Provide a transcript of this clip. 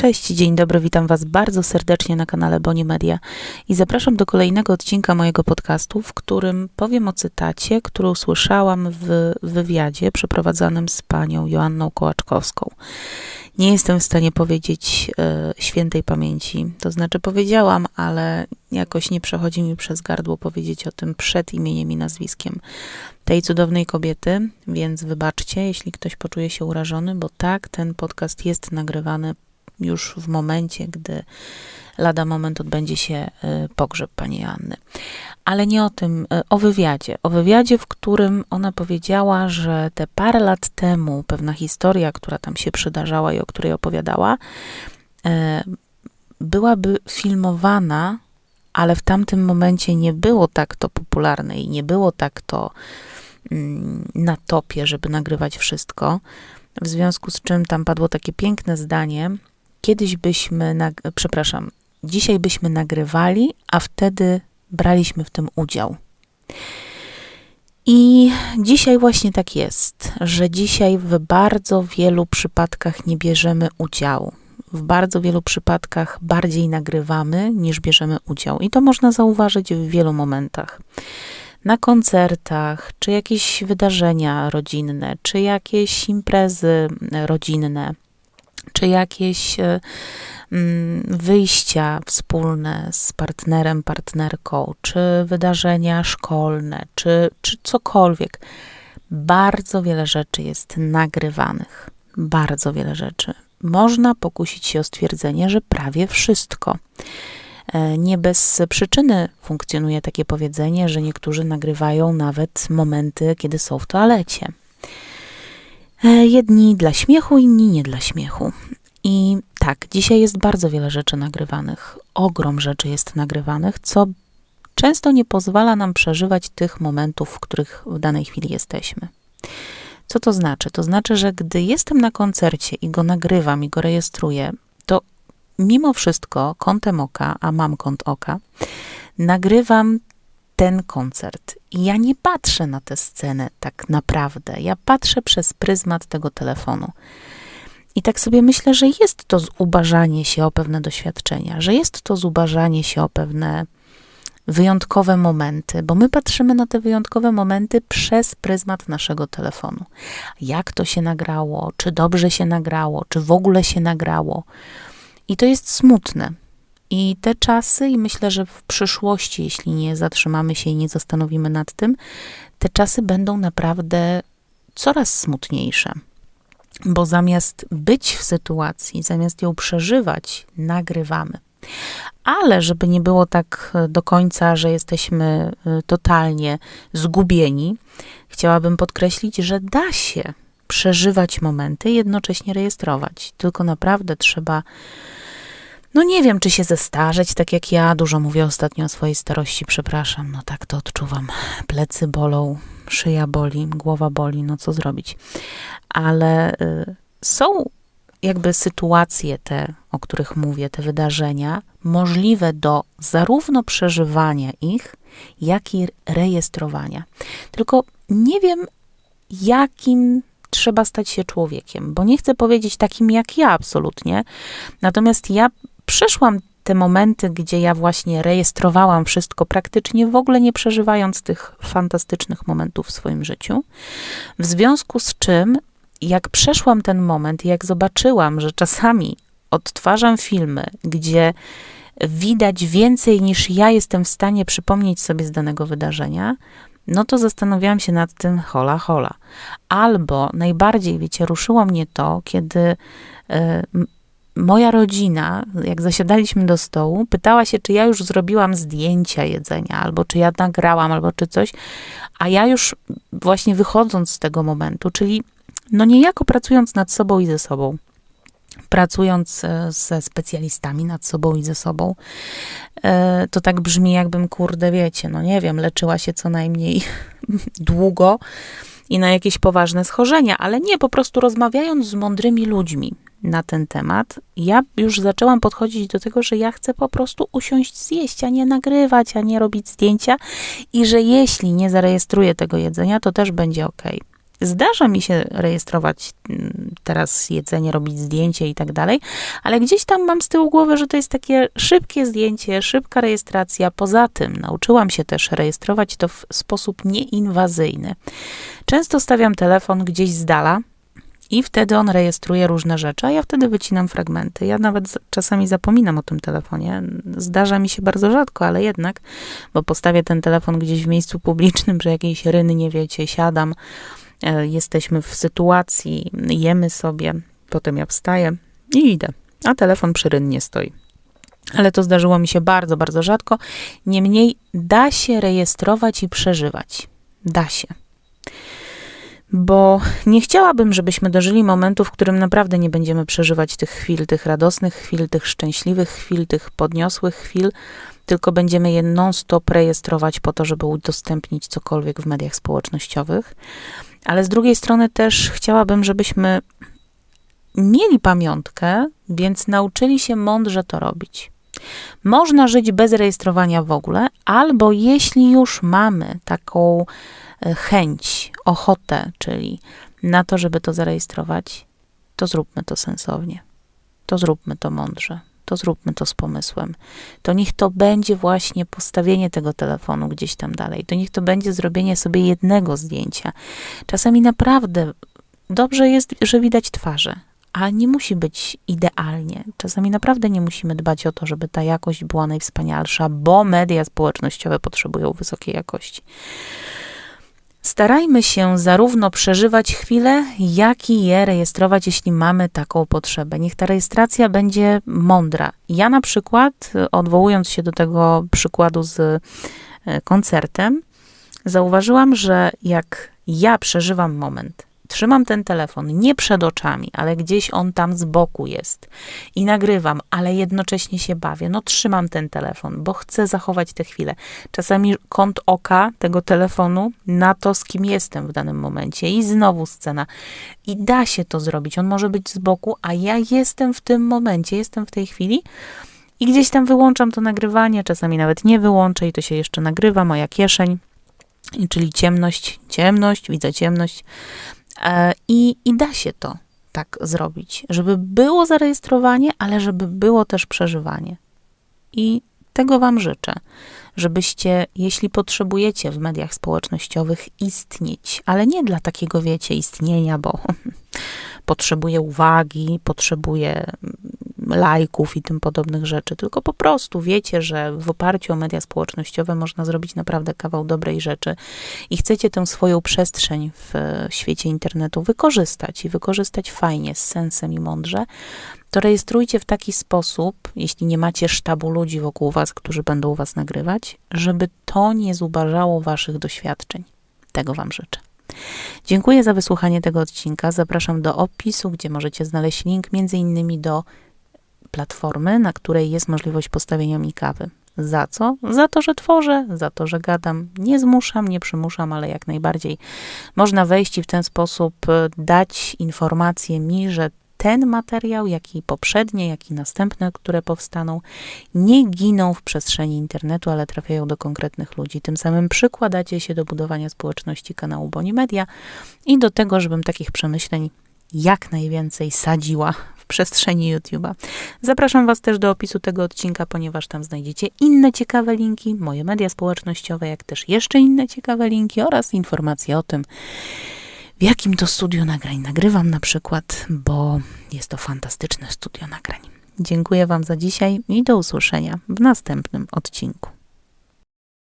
Cześć, dzień dobry, witam Was bardzo serdecznie na kanale Boni Media i zapraszam do kolejnego odcinka mojego podcastu, w którym powiem o cytacie, który usłyszałam w wywiadzie przeprowadzanym z panią Joanną Kołaczkowską. Nie jestem w stanie powiedzieć e, świętej pamięci, to znaczy powiedziałam, ale jakoś nie przechodzi mi przez gardło powiedzieć o tym przed imieniem i nazwiskiem tej cudownej kobiety, więc wybaczcie, jeśli ktoś poczuje się urażony, bo tak, ten podcast jest nagrywany już w momencie, gdy lada moment odbędzie się y, pogrzeb pani Anny. Ale nie o tym, y, o wywiadzie. O wywiadzie, w którym ona powiedziała, że te parę lat temu pewna historia, która tam się przydarzała i o której opowiadała, y, byłaby filmowana, ale w tamtym momencie nie było tak to popularne i nie było tak to mm, na topie, żeby nagrywać wszystko. W związku z czym tam padło takie piękne zdanie, kiedyś byśmy, przepraszam, dzisiaj byśmy nagrywali, a wtedy braliśmy w tym udział. I dzisiaj właśnie tak jest, że dzisiaj w bardzo wielu przypadkach nie bierzemy udziału. W bardzo wielu przypadkach bardziej nagrywamy niż bierzemy udział. I to można zauważyć w wielu momentach. Na koncertach, czy jakieś wydarzenia rodzinne, czy jakieś imprezy rodzinne czy jakieś e, mm, wyjścia wspólne z partnerem, partnerką, czy wydarzenia szkolne, czy, czy cokolwiek. Bardzo wiele rzeczy jest nagrywanych. Bardzo wiele rzeczy. Można pokusić się o stwierdzenie, że prawie wszystko. E, nie bez przyczyny funkcjonuje takie powiedzenie, że niektórzy nagrywają nawet momenty, kiedy są w toalecie. E, jedni dla śmiechu, inni nie dla śmiechu. I tak, dzisiaj jest bardzo wiele rzeczy nagrywanych. Ogrom rzeczy jest nagrywanych, co często nie pozwala nam przeżywać tych momentów, w których w danej chwili jesteśmy. Co to znaczy? To znaczy, że gdy jestem na koncercie i go nagrywam i go rejestruję, to mimo wszystko kątem oka, a mam kąt oka, nagrywam ten koncert. I ja nie patrzę na tę scenę tak naprawdę. Ja patrzę przez pryzmat tego telefonu. I tak sobie myślę, że jest to zubażanie się o pewne doświadczenia, że jest to zubażanie się o pewne wyjątkowe momenty, bo my patrzymy na te wyjątkowe momenty przez pryzmat naszego telefonu. Jak to się nagrało, czy dobrze się nagrało, czy w ogóle się nagrało. I to jest smutne. I te czasy, i myślę, że w przyszłości, jeśli nie zatrzymamy się i nie zastanowimy nad tym, te czasy będą naprawdę coraz smutniejsze. Bo zamiast być w sytuacji, zamiast ją przeżywać, nagrywamy. Ale żeby nie było tak do końca, że jesteśmy y, totalnie zgubieni, chciałabym podkreślić, że da się przeżywać momenty jednocześnie rejestrować. Tylko naprawdę trzeba no nie wiem, czy się zestarzeć, tak jak ja. Dużo mówię ostatnio o swojej starości, przepraszam. No tak to odczuwam. Plecy bolą, szyja boli, głowa boli, no co zrobić. Ale y, są jakby sytuacje te, o których mówię, te wydarzenia, możliwe do zarówno przeżywania ich, jak i rejestrowania. Tylko nie wiem, jakim trzeba stać się człowiekiem, bo nie chcę powiedzieć takim jak ja absolutnie. Natomiast ja przeszłam te momenty, gdzie ja właśnie rejestrowałam wszystko, praktycznie w ogóle nie przeżywając tych fantastycznych momentów w swoim życiu. W związku z czym, jak przeszłam ten moment, jak zobaczyłam, że czasami odtwarzam filmy, gdzie widać więcej niż ja jestem w stanie przypomnieć sobie z danego wydarzenia, no to zastanawiałam się nad tym hola hola. Albo najbardziej, wiecie, ruszyło mnie to, kiedy y, moja rodzina, jak zasiadaliśmy do stołu, pytała się, czy ja już zrobiłam zdjęcia jedzenia, albo czy ja nagrałam, albo czy coś, a ja już właśnie wychodząc z tego momentu, czyli no niejako pracując nad sobą i ze sobą, pracując e, ze specjalistami nad sobą i ze sobą, e, to tak brzmi, jakbym, kurde, wiecie, no nie wiem, leczyła się co najmniej długo i na jakieś poważne schorzenia, ale nie, po prostu rozmawiając z mądrymi ludźmi, na ten temat, ja już zaczęłam podchodzić do tego, że ja chcę po prostu usiąść, zjeść, a nie nagrywać, a nie robić zdjęcia i że jeśli nie zarejestruję tego jedzenia, to też będzie ok. Zdarza mi się rejestrować mm, teraz jedzenie, robić zdjęcie i tak dalej, ale gdzieś tam mam z tyłu głowy, że to jest takie szybkie zdjęcie, szybka rejestracja. Poza tym nauczyłam się też rejestrować to w sposób nieinwazyjny. Często stawiam telefon gdzieś z dala, i wtedy on rejestruje różne rzeczy, a ja wtedy wycinam fragmenty. Ja nawet czasami zapominam o tym telefonie. Zdarza mi się bardzo rzadko, ale jednak, bo postawię ten telefon gdzieś w miejscu publicznym, że jakiejś ryny nie wiecie, siadam, e, jesteśmy w sytuacji, jemy sobie, potem ja wstaję i idę, a telefon przy rynnie stoi. Ale to zdarzyło mi się bardzo, bardzo rzadko. Niemniej da się rejestrować i przeżywać. Da się bo nie chciałabym, żebyśmy dożyli momentu, w którym naprawdę nie będziemy przeżywać tych chwil, tych radosnych chwil, tych szczęśliwych chwil, tych podniosłych chwil, tylko będziemy je non-stop rejestrować po to, żeby udostępnić cokolwiek w mediach społecznościowych. Ale z drugiej strony też chciałabym, żebyśmy mieli pamiątkę, więc nauczyli się mądrze to robić. Można żyć bez rejestrowania w ogóle, albo jeśli już mamy taką chęć, ochotę, czyli na to, żeby to zarejestrować, to zróbmy to sensownie. To zróbmy to mądrze. To zróbmy to z pomysłem. To niech to będzie właśnie postawienie tego telefonu gdzieś tam dalej. To niech to będzie zrobienie sobie jednego zdjęcia. Czasami naprawdę dobrze jest, że widać twarze, a nie musi być idealnie. Czasami naprawdę nie musimy dbać o to, żeby ta jakość była najwspanialsza, bo media społecznościowe potrzebują wysokiej jakości. Starajmy się zarówno przeżywać chwile, jak i je rejestrować, jeśli mamy taką potrzebę. Niech ta rejestracja będzie mądra. Ja na przykład, odwołując się do tego przykładu z e, koncertem, zauważyłam, że jak ja przeżywam moment, trzymam ten telefon nie przed oczami, ale gdzieś on tam z boku jest i nagrywam, ale jednocześnie się bawię. No, trzymam ten telefon, bo chcę zachować tę chwilę. Czasami kąt oka tego telefonu na to, z kim jestem w danym momencie, i znowu scena. I da się to zrobić. On może być z boku, a ja jestem w tym momencie, jestem w tej chwili. I gdzieś tam wyłączam to nagrywanie, czasami nawet nie wyłączę i to się jeszcze nagrywa, moja kieszeń, czyli ciemność, ciemność, widzę ciemność, I, I da się to tak zrobić, żeby było zarejestrowanie, ale żeby było też przeżywanie. I tego Wam życzę, żebyście, jeśli potrzebujecie w mediach społecznościowych istnieć, ale nie dla takiego, wiecie, istnienia, bo potrzebuję uwagi, potrzebuję lajków i tym podobnych rzeczy, tylko po prostu wiecie, że w oparciu o media społecznościowe można zrobić naprawdę kawał dobrej rzeczy i chcecie tę swoją przestrzeń w świecie internetu wykorzystać i wykorzystać fajnie, z sensem i mądrze, to rejestrujcie w taki sposób, jeśli nie macie sztabu ludzi wokół was, którzy będą was nagrywać, żeby to nie zubażało waszych doświadczeń. Tego wam życzę. Dziękuję za wysłuchanie tego odcinka. Zapraszam do opisu, gdzie możecie znaleźć link między innymi do platformy, na której jest możliwość postawienia mi kawy. Za co? Za to, że tworzę, za to, że gadam. Nie zmuszam, nie przymuszam, ale jak najbardziej można wejść i w ten sposób e, dać informację mi, że ten materiał, jak i poprzednie, jak i następne, które powstaną, nie giną w przestrzeni internetu, ale trafiają do konkretnych ludzi. Tym samym przykładacie się do budowania społeczności kanału Boni Media i do tego, żebym takich przemyśleń jak najwięcej sadziła przestrzeni YouTube'a. Zapraszam Was też do opisu tego odcinka, ponieważ tam znajdziecie inne ciekawe linki, moje media społecznościowe, jak też jeszcze inne ciekawe linki oraz informacje o tym, w jakim to studio nagrań nagrywam na przykład, bo jest to fantastyczne studio nagrań. Dziękuję Wam za dzisiaj i do usłyszenia w następnym odcinku.